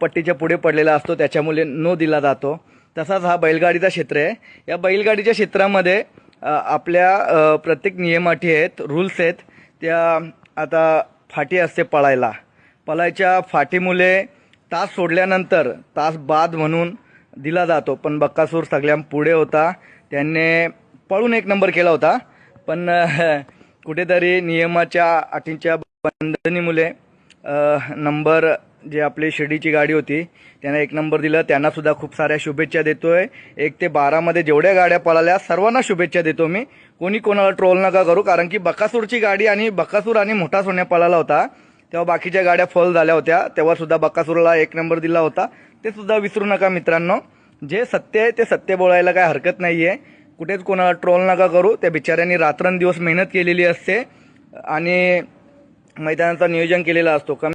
पट्टीच्या पुढे पडलेला असतो त्याच्यामुळे नो दिला जातो. तसाच हा बैलगाडीचा क्षेत्र आहे. या बैलगाडीच्या क्षेत्रामध्ये आपल्या प्रत्येक नियमाठी आहेत रूल्स आहेत त्या आता फाटी असते पळायला. पळायच्या फाटीमुळे तास सोडल्यानंतर तास बाद म्हणून दिला जातो. पण बक्कासूर सगळ्या पुढे होता. त्याने पळून एक नंबर केला होता. पण कुठेतरी नियमाच्या अटींच्या बंधनीमुळे नंबर जे आपली शिर्डीची गाडी होती त्यांना एक नंबर दिला. त्यांना सुद्धा खूप साऱ्या शुभेच्छा देतोय. एक ते बारामध्ये जेवढ्या गाड्या पळाल्या सर्वांना शुभेच्छा देतो मी. कोणी कोणाला ट्रोल नका करू कारण की बकासूरची गाडी आणि बकासूर आणि मोठा सोन्या पळाला होता. तेव्हा बाकीच्या गाड्या फॉल झाल्या होत्या. तेव्हा सुद्धा बकासूरला एक नंबर दिला होता. ते सुद्धा विसरू नका मित्रांनो. जे सत्य आहे ते सत्य बोलायला काय हरकत नाही आहे कुठेच कोणाला ट्रोल नका करू. त्या बिचाऱ्यांनी रात्रंदिवस मेहनत केलेली असते आणि मैदानाचं नियोजन केलेलं असतो. कमी